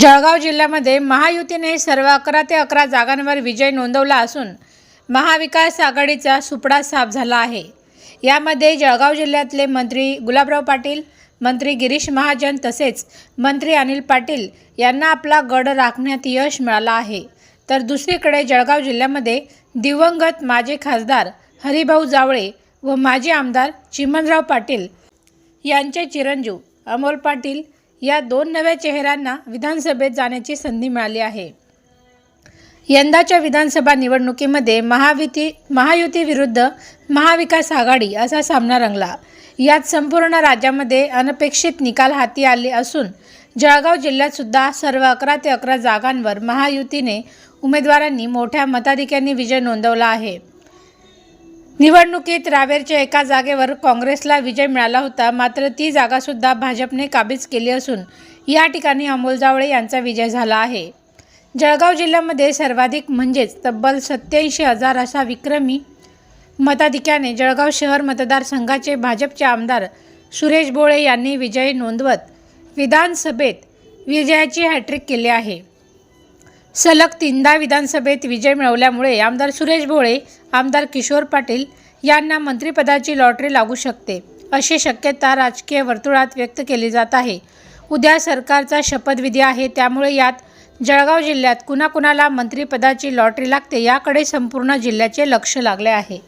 जळगाव जिल्ह्यामध्ये महायुतीने सर्व अकरा ते अकरा जागांवर विजय नोंदवला असून महाविकास आघाडीचा सुपडा साफ झाला आहे. यामध्ये जळगाव जिल्ह्यातले मंत्री गुलाबराव पाटील मंत्री गिरीश महाजन तसेच मंत्री अनिल पाटील यांना आपला गड राखण्यात यश मिळालं आहे. तर दुसरीकडे जळगाव जिल्ह्यामध्ये दिवंगत माजी खासदार हरिभाऊ जावळे व माजी आमदार चिमनराव पाटील यांचे चिरंजीव अमोल पाटील या दोन नव्या चेहऱ्यांना विधानसभेत जाण्याची संधी मिळाली आहे. यंदाच्या विधानसभा निवडणुकीमध्ये महाविती महायुती विरुद्ध महाविकास आघाडी असा सामना रंगला. यात संपूर्ण राज्यामध्ये अनपेक्षित निकाल हाती आले असून जळगाव जिल्ह्यातसुद्धा सर्व अकरा ते अकरा जागांवर महायुतीने उमेदवारांनी मोठ्या मताधिक्यांनी विजय नोंदवला आहे. निवडणुकीत रावेरच्या एका जागेवर काँग्रेसला विजय मिळाला होता मात्र ती जागासुद्धा भाजपने काबीज केली असून या ठिकाणी अमोल जावळे यांचा विजय झाला आहे. जळगाव जिल्ह्यामध्ये सर्वाधिक म्हणजेच तब्बल सत्याऐंशी हजार असा विक्रमी मताधिक्याने जळगाव शहर मतदारसंघाचे भाजपचे आमदार सुरेश भोळे यांनी विजय नोंदवत विधानसभेत विजयाची हॅट्रिक केली आहे. सलग तीनदा विधानसभेत विजय मिळवल्यामुळे आमदार सुरेश भोळे आमदार किशोर पाटील यांना मंत्रिपदाची लॉटरी लागू शकते अशी शक्यता राजकीय वर्तुळात व्यक्त केली जात आहे. उद्या सरकारचा शपथविधी आहे त्यामुळे यात जळगाव जिल्ह्यात कुणाकुणाला मंत्रिपदाची लॉटरी लागते याकडे संपूर्ण जिल्ह्याचे लक्ष लागले आहे.